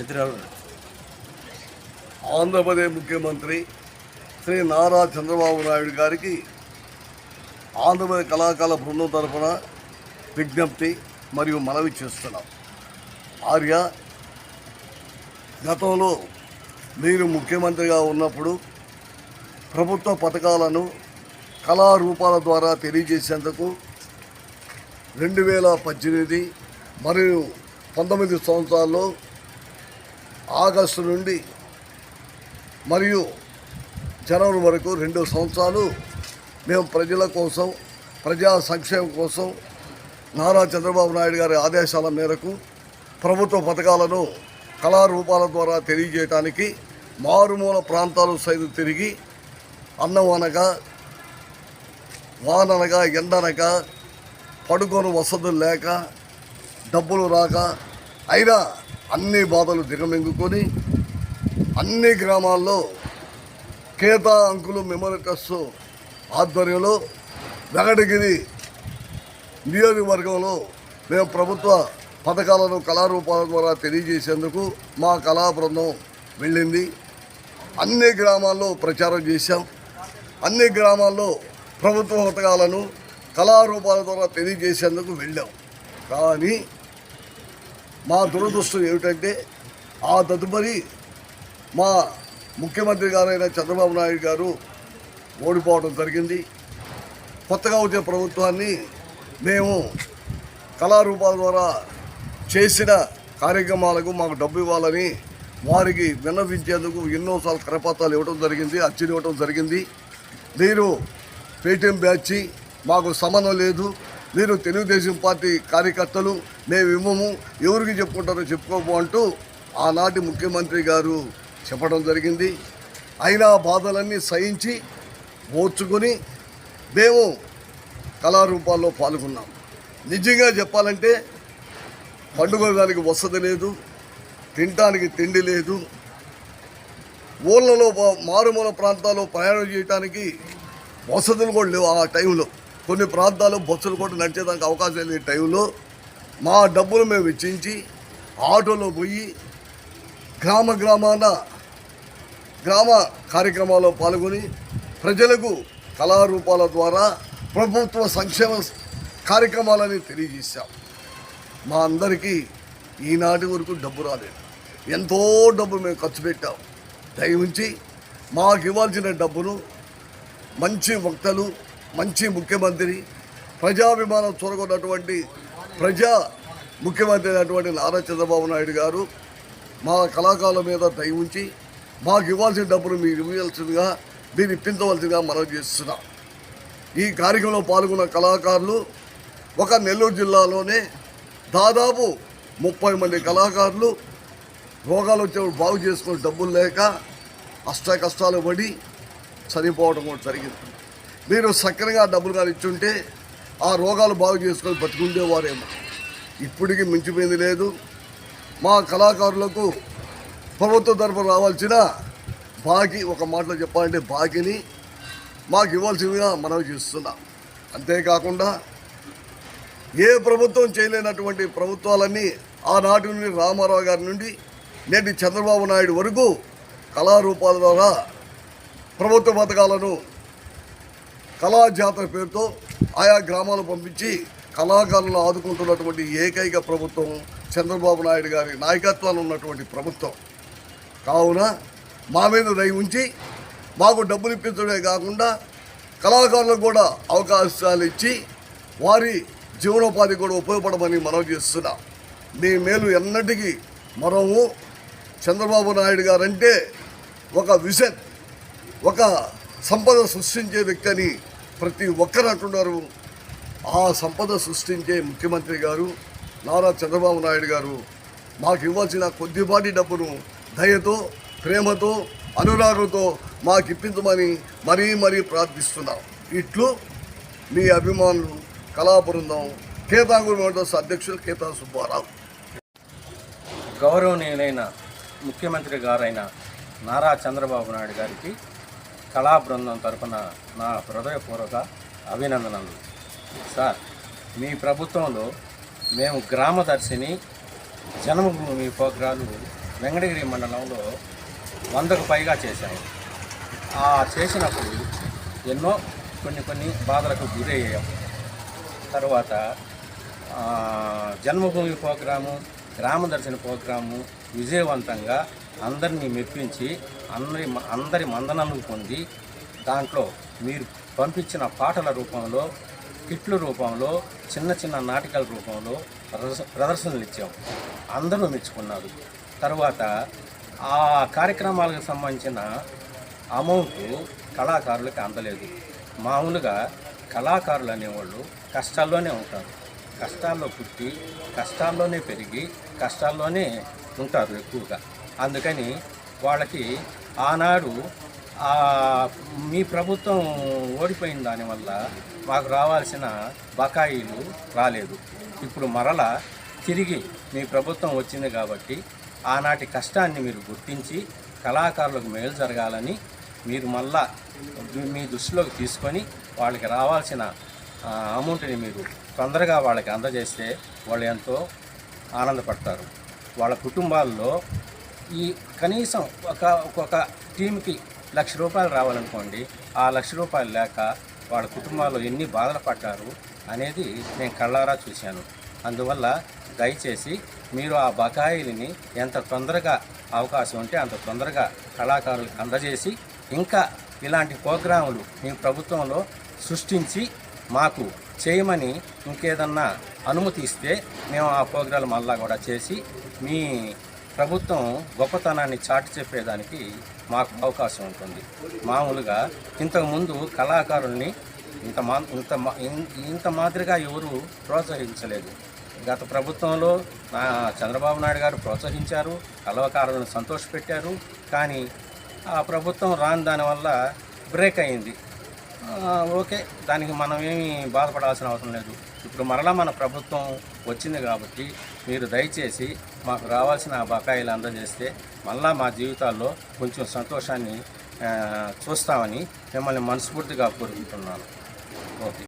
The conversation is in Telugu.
ఎదురు ఆంధ్రప్రదేశ్ ముఖ్యమంత్రి శ్రీ నారా చంద్రబాబు నాయుడు గారికి ఆంధ్రప్రదేశ్ కళాకాల బృందం తరఫున విజ్ఞప్తి మరియు మనవి చేస్తున్నాం. ఆర్య గతంలో మీరు ముఖ్యమంత్రిగా ఉన్నప్పుడు ప్రభుత్వ పథకాలను కళారూపాల ద్వారా తెలియజేసేందుకు రెండు వేల పద్దెనిమిది మరియు పంతొమ్మిది సంవత్సరాల్లో ఆగస్టు నుండి మరియు జనవరి వరకు రెండు సంవత్సరాలు మేము ప్రజల కోసం ప్రజా సంక్షేమం కోసం నారా చంద్రబాబు నాయుడు గారి ఆదేశాల మేరకు ప్రభుత్వ పథకాలను కళారూపాల ద్వారా తెలియజేయటానికి మారుమూల ప్రాంతాలు సైతం తిరిగి అన్నం అనగా వాననగా ఎండనగా పడుకొని వసతులు లేక డబ్బులు రాక అయినా అన్ని బాధలు దిగమింగుకొని అన్ని గ్రామాల్లో కేతా అంకులు మెమోరియల్ ట్రస్ట్ ఆధ్వర్యంలో వెగడగిరి నియోజకవర్గంలో మేము ప్రభుత్వ పథకాలను కళారూపాల ద్వారా తెలియజేసేందుకు మా కళా బృందం వెళ్ళింది. అన్ని గ్రామాల్లో ప్రచారం చేశాం. అన్ని గ్రామాల్లో ప్రభుత్వ పథకాలను కళారూపాల ద్వారా తెలియజేసేందుకు వెళ్ళాం. కానీ మా దురదృష్టం ఏమిటంటే ఆ తదుపరి మా ముఖ్యమంత్రి గారైన చంద్రబాబు నాయుడు గారు ఓడిపోవడం జరిగింది. కొత్తగా వచ్చే ప్రభుత్వాన్ని మేము కళారూపాల ద్వారా చేసిన కార్యక్రమాలకు మాకు డబ్బు ఇవ్వాలని వారికి విన్నవించేందుకు ఎన్నోసార్లు కరపత్రాలు ఇవ్వడం జరిగింది అచ్చులు ఇవ్వడం జరిగింది. మీరు పేటీఎం బ్యాచ్ మాకు సంబంధం లేదు. మీరు తెలుగుదేశం పార్టీ కార్యకర్తలు. మేము ఇవ్వము ఎవరికి చెప్పుకుంటారో చెప్పుకోము అంటూ ఆనాటి ముఖ్యమంత్రి గారు చెప్పడం జరిగింది. అయినా ఆ బాధలన్నీ సహించి ఓర్చుకొని మేము కళారూపాల్లో పాల్గొన్నాం. నిజంగా చెప్పాలంటే పండుగ దానికి వసతి లేదు తినటానికి తిండి లేదు. ఊళ్ళలో మారుమూల ప్రాంతాల్లో ప్రయాణం చేయడానికి వసతులు కూడా లేవు ఆ టైంలో. కొన్ని ప్రాంతాల్లో బస్సులు కూడా నడిచేదానికి అవకాశం లేని టైంలో మా డబ్బులు మేము వెచ్చించి ఆటోలో పోయి గ్రామ గ్రామాన గ్రామ కార్యక్రమాల్లో పాల్గొని ప్రజలకు కళారూపాల ద్వారా ప్రభుత్వ సంక్షేమ కార్యక్రమాలని తెలియజేశాం. మా అందరికీ ఈనాటి వరకు డబ్బు రాలేదు. ఎంతో డబ్బు మేము ఖర్చు పెట్టాం. దయవుంచి మాకు ఇవ్వాల్సిన డబ్బును మంచి వక్తలు మంచి ముఖ్యమంత్రి ప్రజాభిమానం చూరగొన్నటువంటి ప్రజా ముఖ్యమంత్రి అయినటువంటి నారా చంద్రబాబు నాయుడు గారు మా కళాకారుల మీద దయ ఉంచి మాకు ఇవ్వాల్సిన డబ్బును మీరు ఇవ్వాల్సిందిగా మీరు ఇప్పించవలసిందిగా మనం చేస్తున్నాం. ఈ కార్యక్రమంలో పాల్గొన్న కళాకారులు ఒక నెల్లూరు జిల్లాలోనే దాదాపు ముప్పై మంది కళాకారులు రోగాలు వచ్చేప్పుడు బాగు చేసుకుని డబ్బులు లేక అష్ట కష్టాలు పడి చనిపోవడం కూడా జరిగింది. మీరు సక్రంగా డబ్బులు కానీ ఇచ్చుంటే ఆ రోగాలు బాగు చేసుకొని బతుకుండేవారేమో. ఇప్పటికీ మించిపోయింది లేదు. మా కళాకారులకు ప్రభుత్వ తరఫున రావాల్సిన బాకీ ఒక మాటలో చెప్పాలంటే బాకీని మాకు ఇవ్వాల్సిందిగా మనవి చేస్తున్నాం. అంతేకాకుండా ఏ ప్రభుత్వం చేయలేనటువంటి ప్రభుత్వాలన్నీ ఆనాటి నుండి రామారావు గారి నుండి నేటి చంద్రబాబు నాయుడు వరకు కళారూపాల ద్వారా ప్రభుత్వ పథకాలను కళా జాతర పేరుతో ఆయా గ్రామాలు పంపించి కళాకారులను ఆదుకుంటున్నటువంటి ఏకైక ప్రభుత్వం చంద్రబాబు నాయుడు గారి నాయకత్వాన్ని ఉన్నటువంటి ప్రభుత్వం. కావున మా మీద దయ ఉంచి మాకు డబ్బులు ఇప్పించడమే కాకుండా కళాకారులకు కూడా అవకాశాలు ఇచ్చి వారి జీవనోపాధి కూడా ఉపయోగపడమని మనం చేస్తున్నాం. మీ మేలు ఎన్నటికీ మనము చంద్రబాబు నాయుడు గారంటే ఒక విజన్ ఒక సంపద సృష్టించే వ్యక్తి అని ప్రతి ఒక్కరు అంటున్నారు. ఆ సంపద సృష్టించే ముఖ్యమంత్రి గారు నారా చంద్రబాబు నాయుడు గారు మాకు ఇవ్వాల్సిన కొద్దిపాటి డబ్బును దయతో ప్రేమతో అనురాగంతో మాకు ఇప్పించమని మరీ మరీ ప్రార్థిస్తున్నాం. ఇట్లు మీ అభిమానులు కళాబృందం కేతాంగురు మోటార్స్ అధ్యక్షులు కేతా సుబ్బారావు. గౌరవనీయులైన ముఖ్యమంత్రి గారైన నారా చంద్రబాబు నాయుడు గారికి కళా బృందం తరపున నా హృదయపూర్వక అభినందనలు. సార్ మీ ప్రభుత్వంలో మేము గ్రామదర్శిని జన్మభూమి ప్రోగ్రాలు వెంకటగిరి మండలంలో వందకు పైగా చేశాము. ఆ చేసినప్పుడు ఎన్నో కొన్ని కొన్ని బాధలకు గురయ్యాం. తర్వాత జన్మభూమి ప్రోగ్రాము గ్రామ దర్శన ప్రోగ్రాము విజయవంతంగా అందరినీ మెప్పించి అందరి అందరి మందనలు పొంది దాంట్లో మీరు పంపించిన పాటల రూపంలో కిట్ల రూపంలో చిన్న చిన్న నాటకాల రూపంలో ప్రదర్శనలు ఇచ్చాం. అందరూ మెచ్చుకున్నారు. తర్వాత ఆ కార్యక్రమాలకు సంబంధించిన అమౌంట్ కళాకారులకు అందలేదు. మామూలుగా కళాకారులు అనేవాళ్ళు కష్టాల్లోనే ఉంటారు. కష్టాల్లో పుట్టి కష్టాల్లోనే పెరిగి కష్టాల్లోనే ఉంటారు ఎక్కువగా. అందుకని వాళ్ళకి ఆనాడు మీ ప్రభుత్వం ఓడిపోయిన దానివల్ల మాకు రావాల్సిన బకాయిలు రాలేదు. ఇప్పుడు మరలా తిరిగి మీ ప్రభుత్వం వచ్చింది కాబట్టి ఆనాటి కష్టాన్ని మీరు గుర్తించి కళాకారులకు మేలు జరగాలని మీరు మళ్ళా మీ- దృష్టిలోకి తీసుకొని వాళ్ళకి రావాల్సిన అమౌంట్ని మీరు తొందరగా వాళ్ళకి అందజేస్తే వాళ్ళు ఎంతో ఆనందపడతారు. వాళ్ళ కుటుంబాల్లో ఈ కనీసం ఒక ఒక్కొక్క టీంకి లక్ష రూపాయలు రావాలనుకోండి ఆ లక్ష రూపాయలు లేక వాళ్ళ కుటుంబాలు ఎన్ని బాధలు పడ్డారు అనేది నేను కళ్ళారా చూశాను. అందువల్ల దయచేసి మీరు ఆ బకాయిలని ఎంత తొందరగా అవకాశం ఉంటే అంత తొందరగా కళాకారులకు అందజేసి ఇంకా ఇలాంటి ప్రోగ్రాములు మీ ప్రభుత్వంలో సృష్టించి మాకు చేయమని ఇంకేదన్నా అనుమతి ఇస్తే మేము ఆ ప్రోగ్రాలు మళ్ళా కూడా చేసి మీ ప్రభుత్వం గొప్పతనాన్ని చాటి చెప్పేదానికి మాకు అవకాశం ఉంటుంది. మామూలుగా ఇంతకుముందు కళాకారుల్ని ఇంత మా ఇంత ఇంత మాదిరిగా ఎవరు ప్రోత్సహించలేదు. గత ప్రభుత్వంలో నా చంద్రబాబు నాయుడు గారు ప్రోత్సహించారు కళాకారులను సంతోషపెట్టారు కానీ ఆ ప్రభుత్వం రాని దానివల్ల బ్రేక్ అయింది. ఓకే. దానికి మనం ఏమి బాధపడాల్సిన అవసరం లేదు. ఇప్పుడు మరలా మన ప్రభుత్వం వచ్చింది కాబట్టి మీరు దయచేసి మాకు రావాల్సిన బకాయిలు అందజేస్తే మళ్ళా మా జీవితాల్లో కొంచెం సంతోషాన్ని చూస్తామని మిమ్మల్ని మనస్ఫూర్తిగా కోరుకుంటున్నాను. ఓకే.